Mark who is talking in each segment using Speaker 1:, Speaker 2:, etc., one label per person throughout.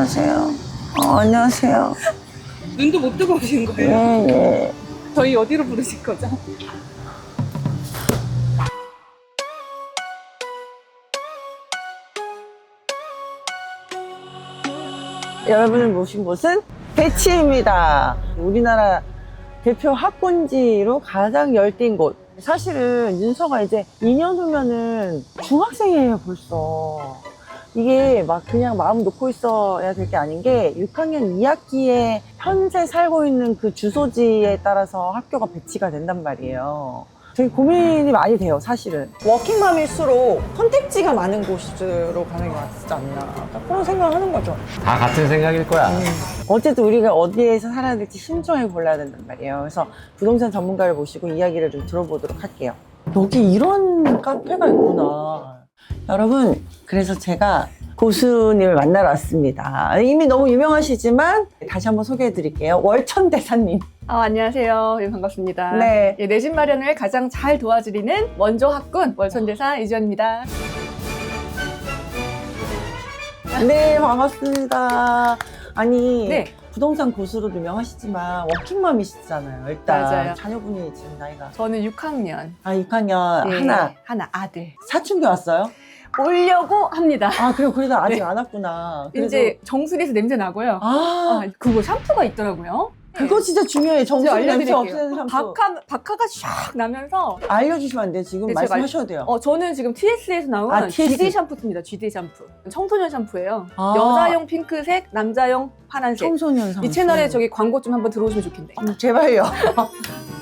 Speaker 1: 안녕하세요. 어, 안녕하세요.
Speaker 2: 눈도 못 뜨고 오신 거예요?
Speaker 1: 예, 예.
Speaker 2: 저희 어디로 부르실 거죠?
Speaker 1: 여러분을 모신 곳은 대치입니다. 우리나라 대표 학군지로 가장 열띤 곳. 사실은 윤서가 이제 2년 후면은 중학생이에요, 벌써. 이게 막 그냥 마음 놓고 있어야 될 게 아닌 게 6학년 2학기에 현재 살고 있는 그 주소지에 따라서 학교가 배치가 된단 말이에요. 되게 고민이 많이 돼요, 사실은. 워킹맘일수록 선택지가 많은 곳으로 가는 게 맞지 않나. 그런 생각을 하는 거죠.
Speaker 3: 다 같은 생각일 거야.
Speaker 1: 어쨌든 우리가 어디에서 살아야 될지 신중하게 골라야 된단 말이에요. 그래서 부동산 전문가를 모시고 이야기를 좀 들어보도록 할게요. 여기 이런 카페가 있구나. 여러분, 그래서 제가 고수님을 만나러 왔습니다. 이미 너무 유명하시지만 다시 한번 소개해 드릴게요. 월천 대사님.
Speaker 2: 아, 안녕하세요. 예, 반갑습니다.
Speaker 1: 네.
Speaker 2: 예, 내 집 마련을 가장 잘 도와드리는 원조 학군 월천대사 이주연입니다.
Speaker 1: 네, 반갑습니다. 아니,
Speaker 2: 네.
Speaker 1: 부동산 고수로 유명하시지만 워킹맘이시잖아요. 일단
Speaker 2: 맞아요.
Speaker 1: 자녀분이 지금 나이가
Speaker 2: 저는 6학년.
Speaker 1: 아 6학년
Speaker 2: 네,
Speaker 1: 하나
Speaker 2: 하나 아들.
Speaker 1: 사춘기 왔어요?
Speaker 2: 오려고 합니다.
Speaker 1: 아 그리고 그래도 아직
Speaker 2: 네.
Speaker 1: 안 왔구나. 그래도-
Speaker 2: 이제 정수리에서 냄새 나고요.
Speaker 1: 아,
Speaker 2: 아, 그거 샴푸가 있더라고요.
Speaker 1: 그거 진짜 중요해. 정수 냄새. 없애는 샴푸.
Speaker 2: 박하, 박하가 샥 나면서
Speaker 1: 알려주시면 안 돼요. 지금
Speaker 2: 네, 제가
Speaker 1: 말씀하셔도 돼요.
Speaker 2: 어, 저는 지금 TS에서 나온
Speaker 1: 아, TS.
Speaker 2: GD 샴푸입니다. GD 샴푸. 청소년 샴푸예요.
Speaker 1: 아.
Speaker 2: 여자용 핑크색, 남자용 파란색.
Speaker 1: 청소년 상.
Speaker 2: 이 채널에 저기 광고 좀 한번 들어오시면 좋겠네.
Speaker 1: 음, 제발요.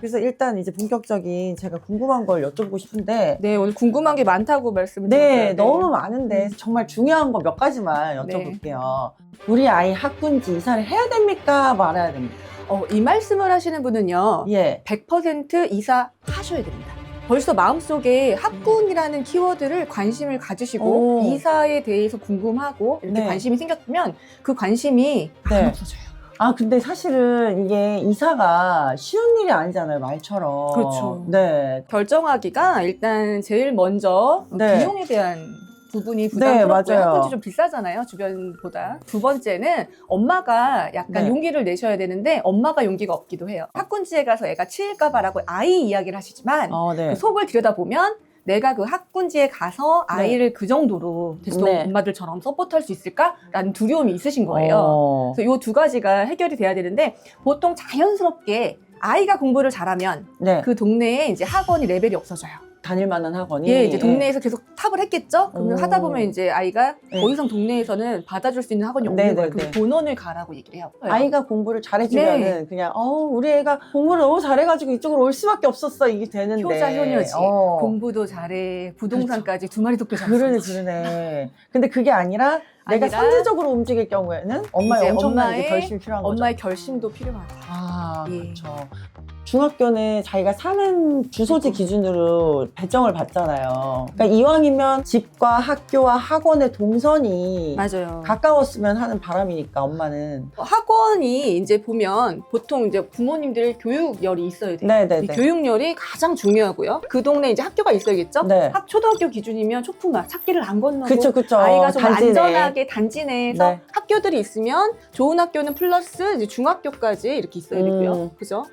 Speaker 1: 그래서 일단 이제 본격적인 제가 궁금한 걸 여쭤보고 싶은데
Speaker 2: 네, 오늘 궁금한 게 많다고 말씀을
Speaker 1: 네,
Speaker 2: 드렸어요.
Speaker 1: 너무 많은데 정말 중요한 거 몇 가지만
Speaker 2: 네.
Speaker 1: 여쭤볼게요. 우리 아이 학군지 이사를 해야 됩니까? 말아야 됩니까?
Speaker 2: 어, 이 말씀을 하시는 분은요.
Speaker 1: 예.
Speaker 2: 100% 이사 하셔야 됩니다. 벌써 마음속에 학군이라는 키워드를 관심을 가지시고
Speaker 1: 오.
Speaker 2: 이사에 대해서 궁금하고 이렇게
Speaker 1: 네.
Speaker 2: 관심이 생겼으면 그 관심이 안
Speaker 1: 네.
Speaker 2: 없어져요.
Speaker 1: 아, 근데 사실은 이게 이사가 쉬운 일이 아니잖아요, 말처럼.
Speaker 2: 그렇죠.
Speaker 1: 네.
Speaker 2: 결정하기가 일단 제일 먼저
Speaker 1: 네.
Speaker 2: 비용에 대한 부분이 부담스럽고요.
Speaker 1: 맞아요.
Speaker 2: 학군지 좀 비싸잖아요, 주변보다. 두 번째는 엄마가 약간
Speaker 1: 네.
Speaker 2: 용기를 내셔야 되는데 엄마가 용기가 없기도 해요. 학군지에 가서 애가 치일까봐라고 아이 이야기를 하시지만
Speaker 1: 어, 네.
Speaker 2: 그 속을 들여다 보면 내가 그 학군지에 가서 아이를 그 정도로 대성
Speaker 1: 네.
Speaker 2: 엄마들처럼 서포트할 수 있을까라는 두려움이 있으신 거예요.
Speaker 1: 어.
Speaker 2: 그래서 이 두 가지가 해결이 돼야 되는데 보통 자연스럽게 아이가 공부를 잘하면
Speaker 1: 네.
Speaker 2: 그 동네에 이제 학원이 레벨이 없어져요.
Speaker 1: 다닐 만한 학원이.
Speaker 2: 예, 이제 동네에서 계속 탑을 했겠죠? 그러면
Speaker 1: 오.
Speaker 2: 하다 보면 이제 아이가
Speaker 1: 네.
Speaker 2: 더 이상 동네에서는 받아줄 수 있는 학원이
Speaker 1: 네,
Speaker 2: 없는 거예요.
Speaker 1: 네,
Speaker 2: 그럼
Speaker 1: 네.
Speaker 2: 본원을 가라고 얘기를 해요.
Speaker 1: 아이가 공부를 잘해주면은
Speaker 2: 네.
Speaker 1: 그냥 어 우리 애가 공부를 너무 잘해가지고 이쪽으로 올 수밖에 없었어 이게 되는데
Speaker 2: 효자 효녀지.
Speaker 1: 어.
Speaker 2: 공부도 잘해. 부동산까지 두 마리 토끼 잡았어.
Speaker 1: 그러네 그러네 근데 그게 아니라 내가
Speaker 2: 아니라
Speaker 1: 선제적으로 움직일 경우에는 엄마의 엄청난
Speaker 2: 엄마의-
Speaker 1: 결심이 필요한 거죠
Speaker 2: 엄마의 결심도 필요하다.
Speaker 1: 아
Speaker 2: 예.
Speaker 1: 그렇죠 중학교는 자기가 사는 주소지 기준으로 배정을 받잖아요 그러니까 이왕이면 집과 학교와 학원의 동선이
Speaker 2: 맞아요.
Speaker 1: 가까웠으면 하는 바람이니까 엄마는
Speaker 2: 학원이 이제 보면 보통 이제 부모님들 교육열이 있어야 돼요. 이
Speaker 1: 네네네
Speaker 2: 교육열이 가장 중요하고요. 그 동네 이제 학교가 있어야겠죠?
Speaker 1: 네.
Speaker 2: 학 초등학교 기준이면 초품화 찾기를 안 건너고
Speaker 1: 그쵸 그쵸
Speaker 2: 아이가 좀
Speaker 1: 단지 내.
Speaker 2: 안전하게 단지 내에서
Speaker 1: 네.
Speaker 2: 학교들이 있으면 좋은 학교는 플러스 이제 중학교까지 이렇게 있어야 되고요.
Speaker 1: 음.
Speaker 2: 그죠?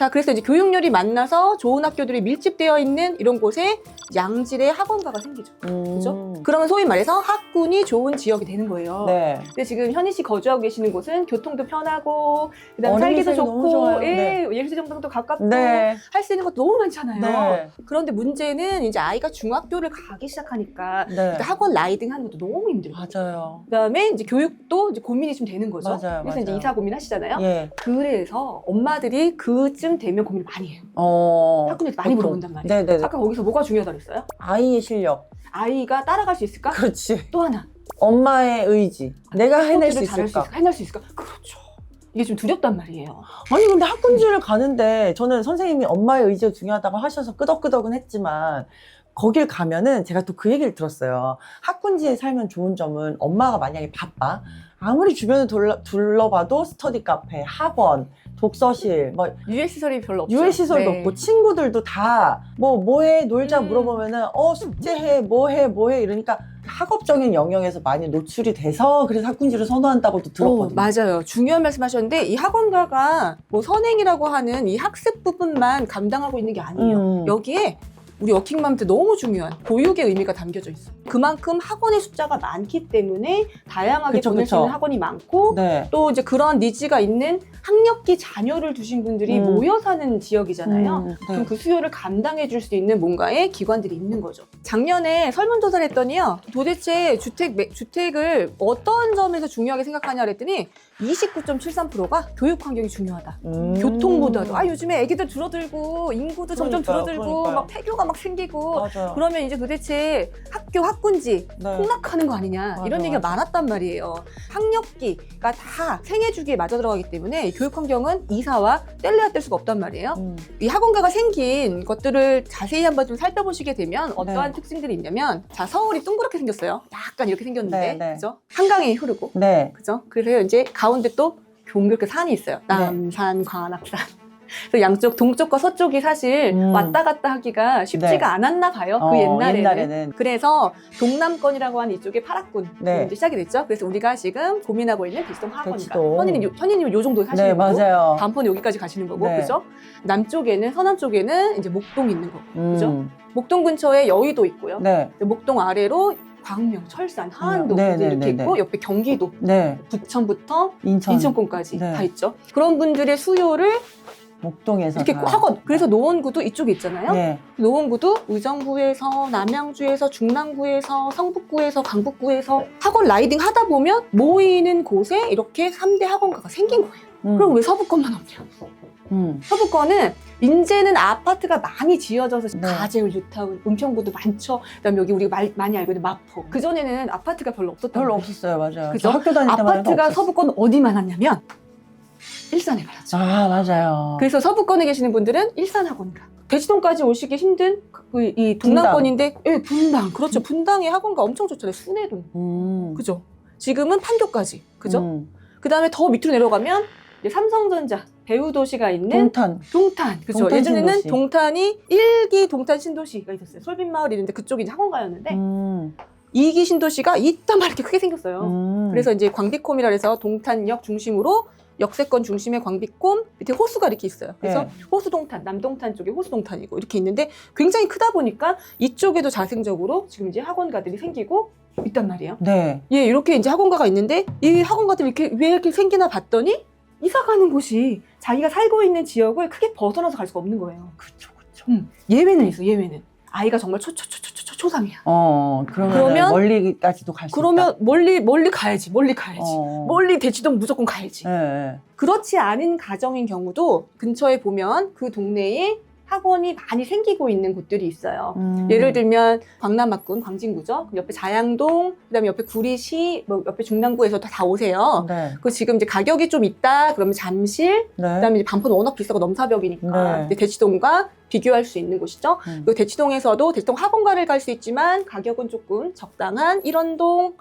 Speaker 2: 자, 그래서 이제 교육열이 만나서 좋은 학교들이 밀집되어 있는 이런 곳에 양질의 학원가가 생기죠. 그죠?
Speaker 1: 음.
Speaker 2: 그러면 소위 말해서 학군이 좋은 지역이 되는 거예요.
Speaker 1: 네.
Speaker 2: 근데 지금 현희 씨 거주하고 계시는 곳은 교통도 편하고 그 다음에
Speaker 1: 어린이
Speaker 2: 살기도 좋고. 예,
Speaker 1: 네.
Speaker 2: 예술정당도 가깝고
Speaker 1: 네.
Speaker 2: 할 수 있는 것도 너무 많잖아요.
Speaker 1: 네.
Speaker 2: 그런데 문제는 이제 아이가 중학교를 가기 시작하니까
Speaker 1: 네.
Speaker 2: 그때 학원 라이딩 하는 것도 너무 힘들고
Speaker 1: 맞아요.
Speaker 2: 그 다음에 이제 교육도 이제 고민이 좀 되는 거죠.
Speaker 1: 맞아요,
Speaker 2: 그래서 이제
Speaker 1: 맞아요.
Speaker 2: 이사 고민하시잖아요.
Speaker 1: 예.
Speaker 2: 그래서 엄마들이 그쯤 되면 고민 을 많이 해요.
Speaker 1: 어.
Speaker 2: 학군에서 많이
Speaker 1: 보통.
Speaker 2: 물어본단 말이에요.
Speaker 1: 네네네.
Speaker 2: 아까 거기서 뭐가 중요하다고 했어요?
Speaker 1: 아이의 실력.
Speaker 2: 아이가 따라갈 수 있을까?
Speaker 1: 그렇지.
Speaker 2: 또 하나.
Speaker 1: 엄마의 의지. 내가 해낼 수
Speaker 2: 잘할
Speaker 1: 있을까?
Speaker 2: 해낼 수 있을까? 그렇죠. 이게 좀 두렵단 말이에요.
Speaker 1: 아니 근데 학군지를 가는데 저는 선생님이 엄마의 의지가 중요하다고 하셔서 끄덕끄덕은 했지만 거길 가면은 제가 또 그 얘기를 들었어요. 학군지에 살면 좋은 점은 엄마가 만약에 바빠 아무리 주변을 둘러, 둘러봐도 스터디 카페, 학원, 독서실, 뭐
Speaker 2: 유해 시설이 별로 없죠.
Speaker 1: 유해 시설도
Speaker 2: 네.
Speaker 1: 없고 친구들도 다 뭐 뭐해 놀자
Speaker 2: 음.
Speaker 1: 물어보면은 어 숙제해 뭐해 뭐해 이러니까 학업적인 영역에서 많이 노출이 돼서 그래서 학군지를 선호한다고도 들었거든요.
Speaker 2: 어, 맞아요. 중요한 말씀하셨는데 이 학원가가 뭐 선행이라고 하는 이 학습 부분만 감당하고 있는 게 아니에요.
Speaker 1: 음.
Speaker 2: 여기에 우리 워킹맘한테 너무 중요한 보육의 의미가 담겨져 있어. 그만큼 학원의 숫자가 많기 때문에 다양하게
Speaker 1: 그쵸,
Speaker 2: 보낼 수
Speaker 1: 그쵸.
Speaker 2: 있는 학원이 많고
Speaker 1: 네.
Speaker 2: 또 이제 그런 니즈가 있는 학력기 자녀를 두신 분들이
Speaker 1: 음.
Speaker 2: 모여 사는 지역이잖아요.
Speaker 1: 음,
Speaker 2: 그럼
Speaker 1: 네.
Speaker 2: 그 수요를 감당해 줄 수 있는 뭔가의 기관들이 있는 거죠. 작년에 설문조사를 했더니요. 도대체 주택, 매- 주택을 어떤 점에서 중요하게 생각하냐 그랬더니 29.73%가 교육 환경이 중요하다.
Speaker 1: 음.
Speaker 2: 교통보다도. 아, 요즘에 애기들 줄어들고 인구도 점점
Speaker 1: 그러니까요,
Speaker 2: 줄어들고
Speaker 1: 그러니까요.
Speaker 2: 막 폐교가 막 생기고
Speaker 1: 맞아요.
Speaker 2: 그러면 이제 도대체 학교 학군지
Speaker 1: 네.
Speaker 2: 폭락하는 거 아니냐
Speaker 1: 맞아,
Speaker 2: 이런 얘기가. 많았단 말이에요. 학력기가 다 생애 주기에 맞아 들어가기 때문에 교육 환경은 이사와 뗄래야 뗄 수가 없단 말이에요.
Speaker 1: 음.
Speaker 2: 이 학원가가 생긴 것들을 자세히 한번 좀 살펴보시게 되면 어떠한
Speaker 1: 네.
Speaker 2: 특징들이 있냐면 자 서울이 둥그렇게 생겼어요. 약간 이렇게 생겼는데
Speaker 1: 네, 네.
Speaker 2: 그죠? 한강이 흐르고
Speaker 1: 네.
Speaker 2: 그죠? 그래서 이제 가운데 또 동그랗게 산이 있어요.
Speaker 1: 네.
Speaker 2: 남산, 관악산. 그래서 양쪽 동쪽과 서쪽이 사실
Speaker 1: 음.
Speaker 2: 왔다 갔다 하기가 쉽지가
Speaker 1: 네.
Speaker 2: 않았나 봐요. 그
Speaker 1: 어,
Speaker 2: 옛날에는.
Speaker 1: 옛날에는.
Speaker 2: 그래서 동남권이라고 하는 이쪽에 파락군
Speaker 1: 네.
Speaker 2: 이제 시작이 됐죠. 그래서 우리가 지금 고민하고 있는 학원가.
Speaker 1: 대치동.
Speaker 2: 현이님, 요- 현이님 요 정도 사시는
Speaker 1: 네,
Speaker 2: 거고.
Speaker 1: 맞아요.
Speaker 2: 다음번에 여기까지 가시는 거고,
Speaker 1: 네.
Speaker 2: 그죠? 남쪽에는 서남 쪽에는 이제 목동 있는 거고, 그죠?
Speaker 1: 음.
Speaker 2: 목동 근처에 여의도 있고요.
Speaker 1: 네.
Speaker 2: 목동 아래로 광명, 철산, 하안동
Speaker 1: 네, 네,
Speaker 2: 이렇게
Speaker 1: 네,
Speaker 2: 있고
Speaker 1: 네.
Speaker 2: 옆에 경기도,
Speaker 1: 네.
Speaker 2: 부천부터
Speaker 1: 인천.
Speaker 2: 인천권까지
Speaker 1: 네.
Speaker 2: 다 있죠. 그런 분들의 수요를
Speaker 1: 목동에서
Speaker 2: 이렇게
Speaker 1: 다.
Speaker 2: 학원, 그래서 노원구도 이쪽에 있잖아요.
Speaker 1: 네.
Speaker 2: 노원구도 의정부에서 남양주에서 중랑구에서 성북구에서 강북구에서 학원 라이딩 하다 보면 모이는 곳에 이렇게 3대 학원가가 생긴 거예요.
Speaker 1: 음.
Speaker 2: 그럼 왜 서부권만 없냐?
Speaker 1: 음.
Speaker 2: 서부권은 이제는 아파트가 많이 지어져서
Speaker 1: 네.
Speaker 2: 가재울, 뉴타운, 은평구도 많죠. 그다음에 여기 우리가 말- 많이 알고 있는 마포. 그 전에는 아파트가 별로 없었던
Speaker 1: 별로. 없었어요, 맞아요.
Speaker 2: 그죠?
Speaker 1: 저 학교 다닐 때만
Speaker 2: 아파트가. 서부권 어디 많았냐면 일산에 많았죠.
Speaker 1: 아, 맞아요.
Speaker 2: 그래서 서부권에 계시는 분들은 일산 학원가. 대치동까지 오시기 힘든 그 이 동남권인데, 예, 분당. 그렇죠. 분당에 학원가 엄청 좋잖아요. 순회동.
Speaker 1: 음.
Speaker 2: 그죠? 지금은 판교까지. 그죠?
Speaker 1: 음.
Speaker 2: 그 다음에 더 밑으로 내려가면 이제 삼성전자, 배우 도시가 있는
Speaker 1: 동탄.
Speaker 2: 동탄. 그죠?
Speaker 1: 동탄
Speaker 2: 예전에는
Speaker 1: 신도시.
Speaker 2: 동탄이 일기 동탄 신도시가 있었어요. 솔빈마을 있는데 그쪽이 이제 학원가였는데
Speaker 1: 음.
Speaker 2: 이기 신도시가 이따만 이렇게 크게 생겼어요.
Speaker 1: 음.
Speaker 2: 그래서 이제 광비콤이라 해서 동탄역 중심으로 역세권 중심의 광비콤 밑에 호수가 이렇게 있어요. 그래서
Speaker 1: 네.
Speaker 2: 호수동탄, 남동탄 쪽에 호수동탄이고 이렇게 있는데 굉장히 크다 보니까 이쪽에도 자생적으로 지금 이제 학원가들이 생기고 있단 말이에요.
Speaker 1: 네.
Speaker 2: 예, 이렇게 이제 학원가가 있는데 이 학원가들이 이렇게 왜 이렇게 생기나 봤더니 이사 가는 곳이 자기가 살고 있는 지역을 크게 벗어나서 갈 수가 없는 거예요.
Speaker 1: 그쵸, 그쵸.
Speaker 2: 음, 예외는 있어, 예외는. 아이가 정말 초초초초초 초상이야.
Speaker 1: 어, 그러면,
Speaker 2: 그러면-
Speaker 1: 멀리까지도 갈 수 있다.
Speaker 2: 그러면 멀리 멀리 가야지, 멀리 가야지.
Speaker 1: 어.
Speaker 2: 멀리 대치동 무조건 가야지.
Speaker 1: 예, 예.
Speaker 2: 그렇지 않은 가정인 경우도 근처에 보면 그 동네에 학원이 많이 생기고 있는 곳들이 있어요.
Speaker 1: 음.
Speaker 2: 예를 들면 광남학군, 광진구죠. 옆에 자양동, 그다음에 옆에 구리시, 뭐 옆에 중랑구에서 다, 다 오세요.
Speaker 1: 네.
Speaker 2: 그 지금 이제 가격이 좀 있다. 그러면 잠실,
Speaker 1: 네.
Speaker 2: 그다음에 이제 반포는 워낙 비싸고 넘사벽이니까
Speaker 1: 네.
Speaker 2: 대치동과 비교할 수 있는 곳이죠.
Speaker 1: 음.
Speaker 2: 그 대치동에서도 대치동 학원가를 갈 수 있지만 가격은 조금 적당한 일원동,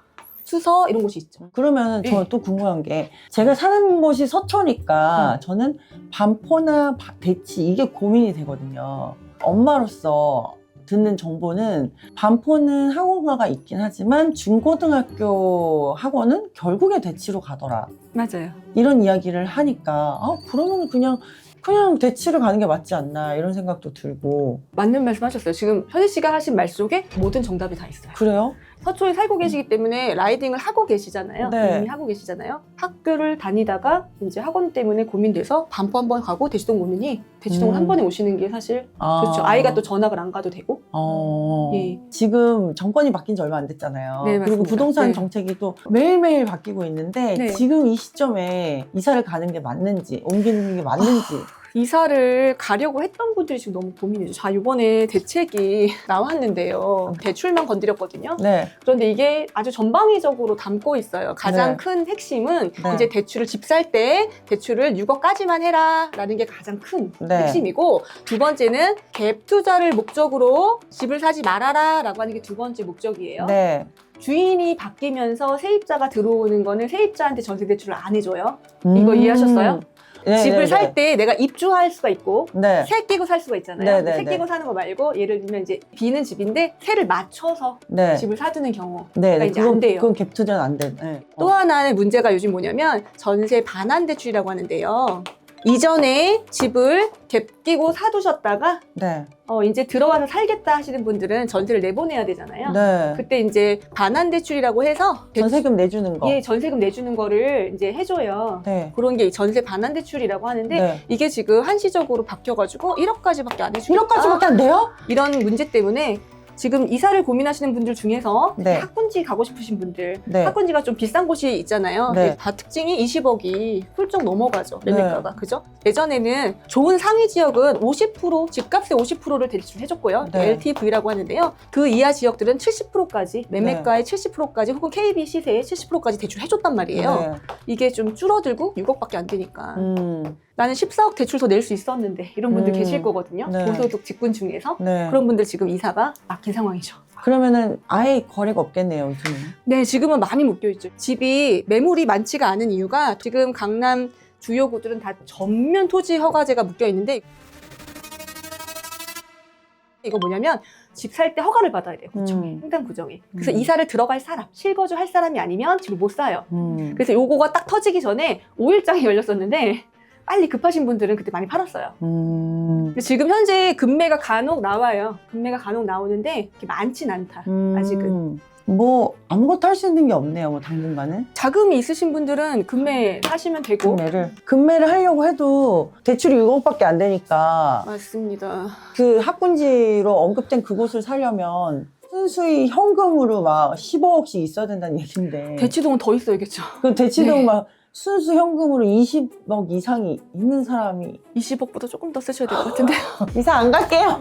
Speaker 2: 수서 이런 곳이 있죠.
Speaker 1: 그러면
Speaker 2: 네.
Speaker 1: 저또 궁금한 게 제가 사는 곳이 서초니까
Speaker 2: 음.
Speaker 1: 저는 반포나 바- 대치 이게 고민이 되거든요. 엄마로서 듣는 정보는 반포는 학원가가 있긴 하지만 중고등학교 학원은 결국에 대치로 가더라.
Speaker 2: 맞아요.
Speaker 1: 이런 이야기를 하니까 아 그러면 그냥 그냥 대치를 가는 게 맞지 않나 이런 생각도 들고
Speaker 2: 맞는 말씀 하셨어요. 지금 현희 씨가 하신 말 속에 모든 정답이 다 있어요.
Speaker 1: 그래요?
Speaker 2: 서초에 살고 계시기 때문에 라이딩을 하고 계시잖아요.
Speaker 1: 네.
Speaker 2: 이미 하고 계시잖아요. 학교를 다니다가 이제 학원 때문에 고민돼서 반포 한 번 가고 대치동 오느니 대치동을
Speaker 1: 음.
Speaker 2: 한 번에 오시는 게 사실
Speaker 1: 아.
Speaker 2: 그렇죠. 아이가 또 전학을 안 가도 되고.
Speaker 1: 어,
Speaker 2: 예.
Speaker 1: 지금 정권이 바뀐 지 얼마 안 됐잖아요.
Speaker 2: 네,
Speaker 1: 그리고
Speaker 2: 맞습니다.
Speaker 1: 부동산
Speaker 2: 네.
Speaker 1: 정책이 또 매일매일 바뀌고 있는데
Speaker 2: 네.
Speaker 1: 지금 이 시점에 이사를 가는 게 맞는지 옮기는 게 맞는지
Speaker 2: 이사를 가려고 했던 분들이 지금 너무 고민이죠. 자, 이번에 대책이 나왔는데요. 대출만 건드렸거든요.
Speaker 1: 네.
Speaker 2: 그런데 이게 아주 전방위적으로 담고 있어요. 가장
Speaker 1: 네.
Speaker 2: 큰 핵심은
Speaker 1: 네.
Speaker 2: 이제 대출을 집 살 때 대출을 6억까지만 해라라는 게 가장 큰
Speaker 1: 네.
Speaker 2: 핵심이고 두 번째는 갭 투자를 목적으로 집을 사지 말아라라고 하는 게 두 번째 목적이에요.
Speaker 1: 네.
Speaker 2: 주인이 바뀌면서 세입자가 들어오는 거는 세입자한테 전세 대출을 안 해줘요.
Speaker 1: 음.
Speaker 2: 이거 이해하셨어요?
Speaker 1: 네,
Speaker 2: 집을
Speaker 1: 네,
Speaker 2: 살
Speaker 1: 네.
Speaker 2: 때 내가 입주할 수가 있고
Speaker 1: 네.
Speaker 2: 새 끼고 살 수가 있잖아요.
Speaker 1: 네, 네,
Speaker 2: 새
Speaker 1: 네.
Speaker 2: 끼고 사는 거 말고 예를 들면 이제 비는 집인데 새를 맞춰서
Speaker 1: 네.
Speaker 2: 집을 사두는 경우
Speaker 1: 네, 네.
Speaker 2: 이제
Speaker 1: 그건,
Speaker 2: 안 돼요.
Speaker 1: 그건 갭 투자는 안 돼. 네.
Speaker 2: 또
Speaker 1: 어.
Speaker 2: 하나의 문제가 요즘 뭐냐면 전세 반환 대출이라고 하는데요. 이전에 집을 갭 끼고 사두셨다가
Speaker 1: 네.
Speaker 2: 어, 이제 들어와서 살겠다 하시는 분들은 전세를 내보내야 되잖아요.
Speaker 1: 네.
Speaker 2: 그때 이제 반환 대출이라고 해서
Speaker 1: 전세금 내주는 거.
Speaker 2: 예, 전세금 내주는 거를 이제 해줘요.
Speaker 1: 네.
Speaker 2: 그런 게 전세 반환 대출이라고 하는데
Speaker 1: 네.
Speaker 2: 이게 지금 한시적으로 바뀌어가지고 1억까지밖에 안 해주겠다.
Speaker 1: 1억까지밖에 안 돼요?
Speaker 2: 이런 문제 때문에 지금 이사를 고민하시는 분들 중에서
Speaker 1: 네.
Speaker 2: 학군지 가고 싶으신 분들
Speaker 1: 네.
Speaker 2: 학군지가 좀 비싼 곳이 있잖아요.
Speaker 1: 네.
Speaker 2: 다 특징이 20억이 훌쩍 넘어가죠.
Speaker 1: 네.
Speaker 2: 매매가가 그죠? 예전에는 좋은 상위 지역은 50% 집값의 50%를 대출해줬고요.
Speaker 1: 네.
Speaker 2: LTV라고 하는데요. 그 이하 지역들은 70%까지
Speaker 1: 네.
Speaker 2: 매매가의 70%까지 혹은 KB 시세의 70%까지 대출해줬단 말이에요.
Speaker 1: 네.
Speaker 2: 이게 좀 줄어들고 6억밖에 안 되니까
Speaker 1: 음.
Speaker 2: 나는 14억 대출 더 낼 수 있었는데 이런 분들
Speaker 1: 음.
Speaker 2: 계실 거거든요.
Speaker 1: 네.
Speaker 2: 고소득 직군 중에서
Speaker 1: 네.
Speaker 2: 그런 분들 지금 이사가 막힌 상황이죠.
Speaker 1: 그러면은 아예 거래가 없겠네요, 요즘은.
Speaker 2: 네, 지금은 많이 묶여 있죠. 집이 매물이 많지가 않은 이유가 지금 강남 주요 구들은 다 전면 토지 허가제가 묶여 있는데 이거 뭐냐면 집 살 때 허가를 받아야 돼요. 구청에
Speaker 1: 음.
Speaker 2: 횡단 구정에. 그래서
Speaker 1: 음.
Speaker 2: 이사를 들어갈 사람, 실거주 할 사람이 아니면 집을 못 사요.
Speaker 1: 음.
Speaker 2: 그래서 요거가 딱 터지기 전에 5일장이 열렸었는데 빨리 급하신 분들은 그때 많이 팔았어요.
Speaker 1: 음.
Speaker 2: 근데 지금 현재 금매가 간혹 나와요. 금매가 간혹 나오는데 그렇게 많진 않다.
Speaker 1: 음.
Speaker 2: 아직은.
Speaker 1: 뭐 아무것도 할 수 있는 게 없네요, 뭐 당분간은.
Speaker 2: 자금이 있으신 분들은 금매 사시면 되고
Speaker 1: 금매를 금매를 하려고 해도 대출이 6억밖에 안 되니까
Speaker 2: 맞습니다.
Speaker 1: 그 학군지로 언급된 그곳을 사려면 순수히 현금으로 막 15억씩 있어야 된다는 얘긴데
Speaker 2: 대치동은 더 있어야겠죠.
Speaker 1: 그 대치동
Speaker 2: 네.
Speaker 1: 막 순수 현금으로 20억 이상이 있는 사람이
Speaker 2: 20억보다 조금 더 쓰셔야 될 것 같은데.
Speaker 1: 이사 안 갈게요.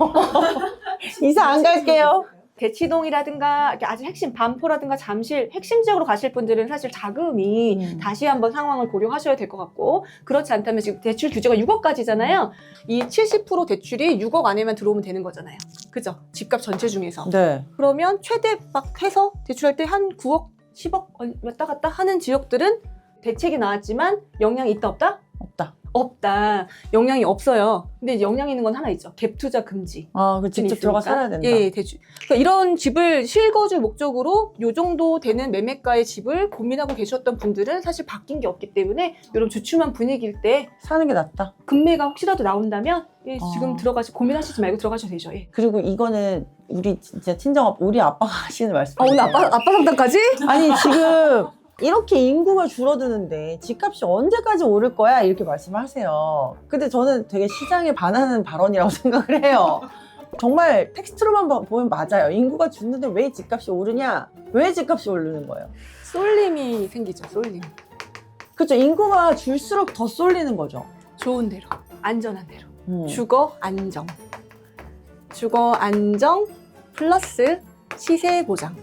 Speaker 1: 이사 안 갈게요.
Speaker 2: 대치동이라든가 이렇게 아주 핵심 반포라든가 잠실 핵심 지역으로 가실 분들은 사실 자금이
Speaker 1: 음.
Speaker 2: 다시 한번 상황을 고려하셔야 될 것 같고 그렇지 않다면 지금 대출 규제가 6억까지잖아요. 이 70% 대출이 6억 안에만 들어오면 되는 거잖아요. 그죠? 집값 전체 중에서.
Speaker 1: 네.
Speaker 2: 그러면 최대 막 해서 대출할 때 한 9억, 10억 왔다 갔다 하는 지역들은 대책이 나왔지만 영향이 있다 없다?
Speaker 1: 없다.
Speaker 2: 없다. 영향이 없어요. 근데 영향 있는 건 하나 있죠. 갭 투자 금지.
Speaker 1: 아, 그 직접 들어가. 살아야 된다.
Speaker 2: 예, 대출. 그러니까 이런 집을 실거주 목적으로 요 정도 되는 매매가의 집을 고민하고 계셨던 분들은 사실 바뀐 게 없기 때문에 이런 주춤한 분위기일 때
Speaker 1: 사는 게 낫다.
Speaker 2: 금매가 혹시라도 나온다면 예,
Speaker 1: 어.
Speaker 2: 지금 들어가시 고민하시지 말고 들어가셔도 되죠. 예.
Speaker 1: 그리고 이거는 우리 진짜 친정 우리 아빠가 하시는 말씀.
Speaker 2: 아, 오늘 아빠 아빠 상담까지?
Speaker 1: 아니 지금 이렇게 인구가 줄어드는데 집값이 언제까지 오를 거야 이렇게 말씀하세요. 근데 저는 되게 시장에 반하는 발언이라고 생각을 해요. 정말 텍스트로만 봐- 보면 맞아요. 인구가 줄는데 왜 집값이 오르냐? 왜 집값이 오르는 거예요?
Speaker 2: 쏠림이 생기죠. 쏠림.
Speaker 1: 그렇죠. 인구가 줄수록 더 쏠리는 거죠.
Speaker 2: 좋은 대로, 안전한 대로.
Speaker 1: 음.
Speaker 2: 주거 안정. 주거 안정 플러스 시세 보장.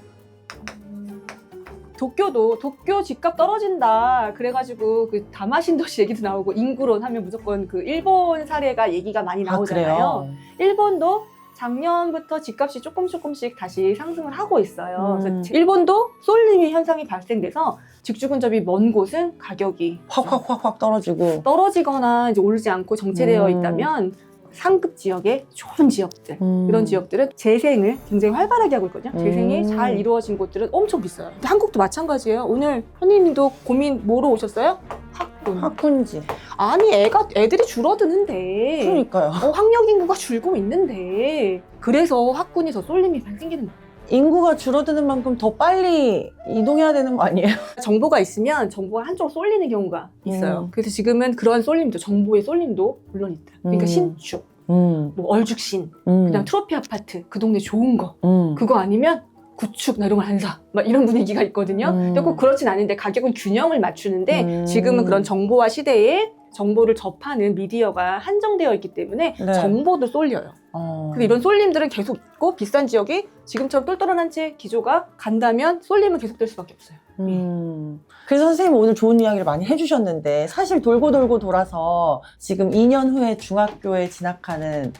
Speaker 2: 도쿄도 도쿄 집값 떨어진다. 그래가지고 그 다마신 도시 얘기도 나오고 인구론 하면 무조건 그 일본 사례가 얘기가 많이
Speaker 1: 아,
Speaker 2: 나오잖아요.
Speaker 1: 그래요?
Speaker 2: 일본도 작년부터 집값이 조금 조금씩 다시 상승을 하고 있어요.
Speaker 1: 음.
Speaker 2: 그래서 일본도 쏠림이 현상이 발생돼서 직주근접이 먼 곳은 가격이
Speaker 1: 확 확 확 확 떨어지고.
Speaker 2: 떨어지거나 이제 오르지 않고 정체되어
Speaker 1: 음.
Speaker 2: 있다면 상급 지역의 좋은 지역들
Speaker 1: 음.
Speaker 2: 이런 지역들은 재생을 굉장히 활발하게 하고 있거든요. 재생이
Speaker 1: 음.
Speaker 2: 잘 이루어진 곳들은 엄청 비싸요. 근데 한국도 마찬가지예요. 오늘 현희님도 고민 뭐로 오셨어요? 학군.
Speaker 1: 학군지.
Speaker 2: 아니 애가 애들이 줄어드는데
Speaker 1: 그러니까요.
Speaker 2: 어, 학력 인구가 줄고 있는데 그래서 학군이 더 쏠림이 생기는 거예요.
Speaker 1: 인구가 줄어드는 만큼 더 빨리 이동해야 되는 거 아니에요?
Speaker 2: 정보가 있으면 정보가 한쪽으로 쏠리는 경우가 있어요.
Speaker 1: 음.
Speaker 2: 그래서 지금은 그런 쏠림도 정보의 쏠림도 물론 있다. 그러니까
Speaker 1: 음.
Speaker 2: 신축,
Speaker 1: 음.
Speaker 2: 뭐 얼죽신,
Speaker 1: 음.
Speaker 2: 그다음 트로피 아파트 그 동네 좋은 거
Speaker 1: 음.
Speaker 2: 그거 아니면 구축 나 이런 걸안 사. 막 이런 분위기가 있거든요.
Speaker 1: 음.
Speaker 2: 근데 꼭 그렇진 않은데 가격은 균형을 맞추는데
Speaker 1: 음.
Speaker 2: 지금은 그런 정보화 시대에 정보를 접하는 미디어가 한정되어 있기 때문에
Speaker 1: 네.
Speaker 2: 정보도 쏠려요.
Speaker 1: 어.
Speaker 2: 근데 이런 쏠림들은 계속 있고 비싼 지역이 지금처럼 똘똘한 채 기조가 간다면 쏠림은 계속될 수밖에 없어요.
Speaker 1: 음. 그래서 선생님 오늘 좋은 이야기를 많이 해주셨는데 사실 돌고 돌고 돌아서 지금 2년 후에 중학교에 진학하는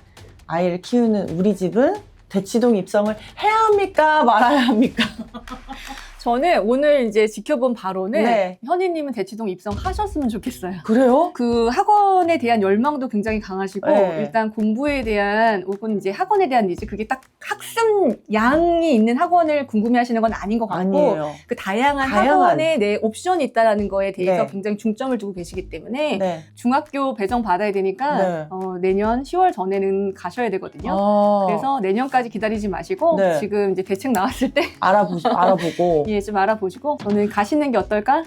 Speaker 1: 아이를 키우는 우리 집은 대치동 입성을 해야 합니까 말아야 합니까?
Speaker 2: 저는 오늘 이제 지켜본 바로는
Speaker 1: 네.
Speaker 2: 현희님은 대치동 입성하셨으면 좋겠어요.
Speaker 1: 그래요?
Speaker 2: 그 학원에 대한 열망도 굉장히 강하시고
Speaker 1: 네.
Speaker 2: 일단 공부에 대한 혹은 이제 학원에 대한 니즈 그게 딱 학습 양이 있는 학원을 궁금해하시는 건 아닌 것 같고
Speaker 1: 아니에요.
Speaker 2: 그 다양한,
Speaker 1: 다양한.
Speaker 2: 학원에 내 옵션이 있다라는 거에 대해서
Speaker 1: 네.
Speaker 2: 굉장히 중점을 두고 계시기 때문에
Speaker 1: 네.
Speaker 2: 중학교 배정 받아야 되니까
Speaker 1: 네.
Speaker 2: 어, 내년 10월 전에는 가셔야 되거든요.
Speaker 1: 아,
Speaker 2: 그래서 내년까지 기다리지 마시고
Speaker 1: 네.
Speaker 2: 지금 이제 대책 나왔을 때
Speaker 1: 알아보, 알아보고.
Speaker 2: 예, 좀 알아보시고 저는 가시는 게 어떨까?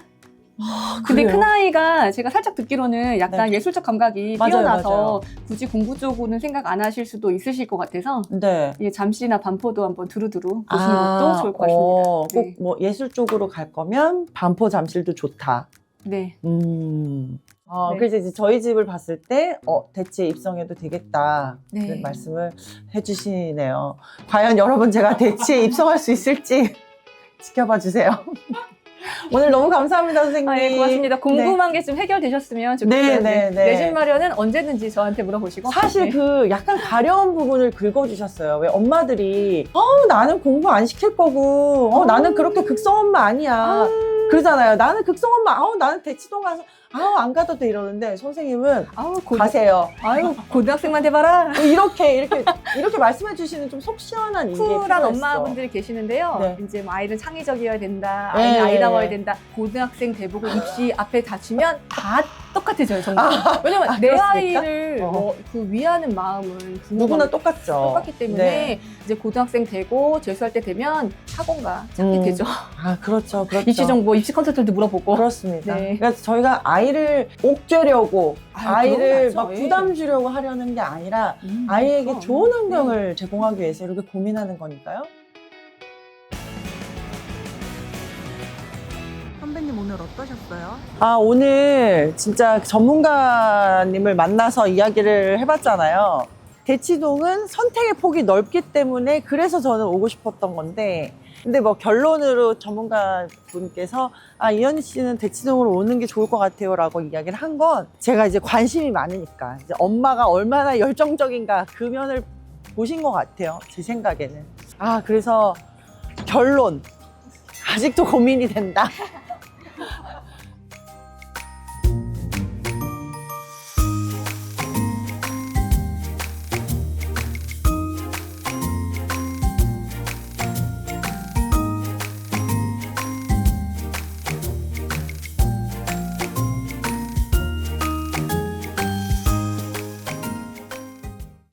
Speaker 2: 근데
Speaker 1: 그래요?
Speaker 2: 큰 아이가 제가 살짝 듣기로는 약간
Speaker 1: 네.
Speaker 2: 예술적 감각이
Speaker 1: 맞아요,
Speaker 2: 뛰어나서
Speaker 1: 맞아요.
Speaker 2: 굳이 공부 쪽으로는 생각 안 하실 수도 있으실 것 같아서
Speaker 1: 네.
Speaker 2: 예, 잠시나 반포도 한번 두루두루 보시는
Speaker 1: 아,
Speaker 2: 것도 좋을 것 같습니다.
Speaker 1: 어,
Speaker 2: 네.
Speaker 1: 꼭뭐 예술 쪽으로 갈 거면 반포 잠실도 좋다.
Speaker 2: 네.
Speaker 1: 음. 어,
Speaker 2: 네.
Speaker 1: 그래서 이제 저희 집을 봤을 때, 어, 대체 입성해도 되겠다.
Speaker 2: 네.
Speaker 1: 그런 말씀을 해주시네요. 과연 여러분 제가 대치에 입성할 수 있을지 지켜봐 주세요. 오늘 너무 감사합니다, 선생님.
Speaker 2: 아, 예, 고맙습니다. 궁금한 게 좀 해결되셨으면 좋겠어요.
Speaker 1: 네, 네, 네.
Speaker 2: 내집 마련은 언제든지 저한테 물어보시고.
Speaker 1: 사실
Speaker 2: 네.
Speaker 1: 그 약간 가려운 부분을 긁어주셨어요. 왜 엄마들이, 어, 나는 공부 안 시킬 거고, 어, 나는 그렇게 극성 엄마 아니야. 그러잖아요. 나는 극성 엄마, 어, 나는 대치동 가서, 아우, 안 가도 돼 이러는데, 선생님은
Speaker 2: 아우, 고,
Speaker 1: 가세요.
Speaker 2: 아유, 고등학생만 돼봐라.
Speaker 1: 이렇게, 이렇게, 이렇게 말씀해 주시는 좀 속 시원한
Speaker 2: 쿨한. 엄마분들이 계시는데요.
Speaker 1: 네.
Speaker 2: 이제 뭐 아이는 창의적이어야 된다,
Speaker 1: 네.
Speaker 2: 아이는 아이다워야 된다. 고등학생 대보고 입시 앞에 닥치면 다 똑같아져요, 정말. 왜냐면
Speaker 1: 아,
Speaker 2: 내
Speaker 1: 그렇습니까?
Speaker 2: 아이를
Speaker 1: 어.
Speaker 2: 뭐, 그 위하는 마음은
Speaker 1: 누구나 똑같죠.
Speaker 2: 똑같기 때문에
Speaker 1: 네.
Speaker 2: 이제 고등학생 되고 재수할 때 되면 학원가 찾게
Speaker 1: 음.
Speaker 2: 되죠.
Speaker 1: 아, 그렇죠. 그렇죠.
Speaker 2: 입시 정보, 입시 컨설턴트 물어보고.
Speaker 1: 그렇습니다.
Speaker 2: 네.
Speaker 1: 그래서 저희가 아이를 옥죄려고
Speaker 2: 아유,
Speaker 1: 아이를 막. 부담 주려고 하려는 게 아니라
Speaker 2: 음,
Speaker 1: 아이에게
Speaker 2: 그럼.
Speaker 1: 좋은 환경을 제공하기 위해서 이렇게 고민하는 거니까요. 선배님 오늘 어떠셨어요? 아 오늘 진짜 전문가님을 만나서 이야기를 해봤잖아요. 대치동은 선택의 폭이 넓기 때문에 그래서 저는 오고 싶었던 건데 근데 뭐 결론으로 전문가 분께서 아 이현희 씨는 대치동으로 오는 게 좋을 것 같아요 라고 이야기를 한 건 제가 이제 관심이 많으니까 이제 엄마가 얼마나 열정적인가 그 면을 보신 것 같아요 제 생각에는 아 그래서 결론 아직도 고민이 된다